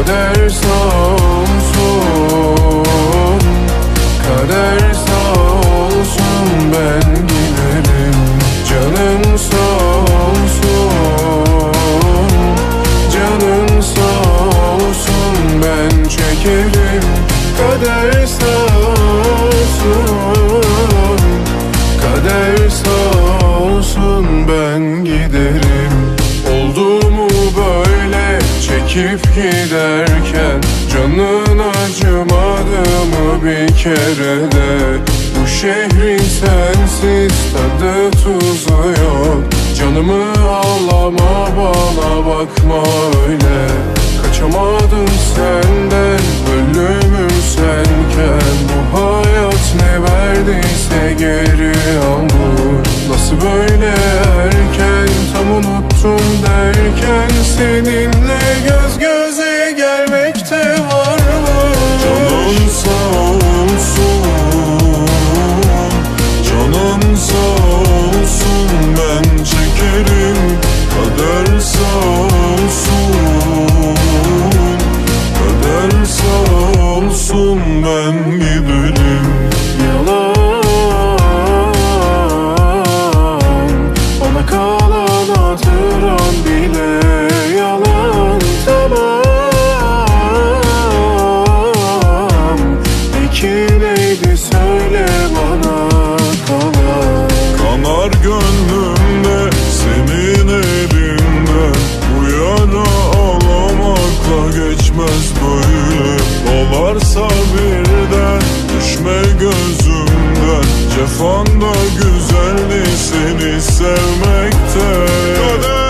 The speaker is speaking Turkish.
Kader sağ Kader sağ olsun ben giderim. Canın sağ Canın sağ olsun ben çekerim. Kader sağ Kader sağ olsun ben giderim çekip giderken Canın acımadı mı bir kere de? Bu şehrin sensiz tadı tuzu yok. Canımı ağlama bana bakma öyle. Kaçamadım senden ölümüm senken Bu hayat ne verdiyse geri almış Nasıl böyle erken? Tam unuttum derken Seninle göz göze gelmekte var mı? Canın sağ olsun. Canın sağ olsun. Ben çekerim Kader sağ olsun. Kader sağ olsun. Ben giderim Gönlümde senin elinde. Bu geçmez böyle. Dolarsa birden düşme gözümden Cefanda güzeldi seni sevmekte? Kader